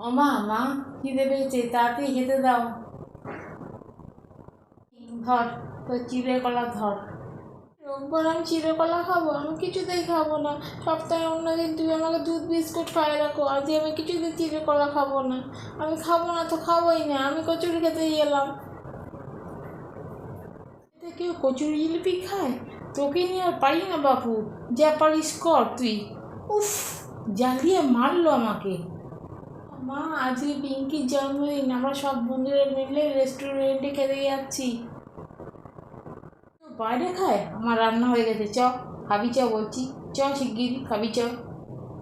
ও মা খিদে পেয়েছে, তাড়াতাড়ি খেতে দাও। ধর, তোর চিড়ে কলা ধর। রোববার আমি চিড়ে কলা খাব, আমি কিছুতেই খাব না। সপ্তাহে অন্য দিন তুই আমাকে দুধ, বিস্কুট খাই রাখো আজকে আমি কিছুতেই চিড়ে কলা খাব না। আমি খাব না তো খাবোই না, আমি কচুরি খেতে গেলাম। এতে কেউ কচুরি জিলিপি খায়? তোকে নিয়ে আর পারি না, বাপু। যা পারিস কর তুই। উফ, জ্বালিয়ে মারলো আমাকে। মা, আজকে পিঙ্কির জন্মদিন, আমরা সব বন্ধুরা মিলে রেস্টুরেন্টে খেতে যাচ্ছি। বাইরে খায়? আমার রান্না হয়ে গেছে, চ, খাবি চ বলছি। চ শিগগিরি খাবি চ।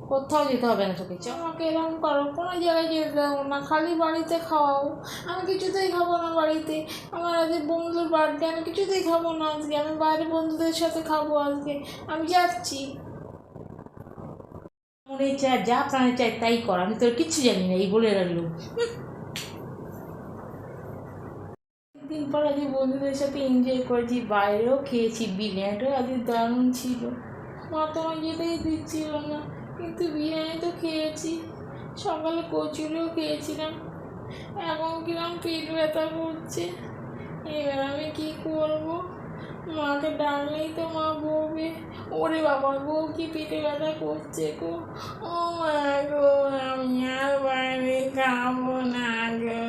কোথাও যেতে হবে না তোকে। চ, আমাকে এরকম করো, কোনো জায়গায় যেতে দেবো না, খালি বাড়িতে খাওয়াও। আমি কিছুতেই খাব না বাড়িতে। আমার আজকে বন্ধুর বার্থডে আমি কিছুতেই খাব না আজকে। আমি বাইরে বন্ধুদের সাথে খাব আজকে। আমি যাচ্ছি। মনে চায় যা প্রাণে চায় তাই কর, আমি তোর কিচ্ছু জানি না, এই বলে রাখল। দিন পর আজকে বন্ধুদের সাথে এনজয় করেছি, বাইরেও খেয়েছি, বিরিয়ানিটাও আজকে দারুণ ছিল। মা তো আমার যেতেই দিচ্ছিল না, কিন্তু বিরিয়ানি তো খেয়েছি। সকালে কচুরিও খেয়েছিলাম। এখন কিরম পেট ব্যথা করছে। এবার আমি কী করব? মাকে ডাকলেই তো ওরে বাবা গো, কি পেটে ব্যথা করছে গো? ও মা গো, আমি আর বাইরে খাব না গো।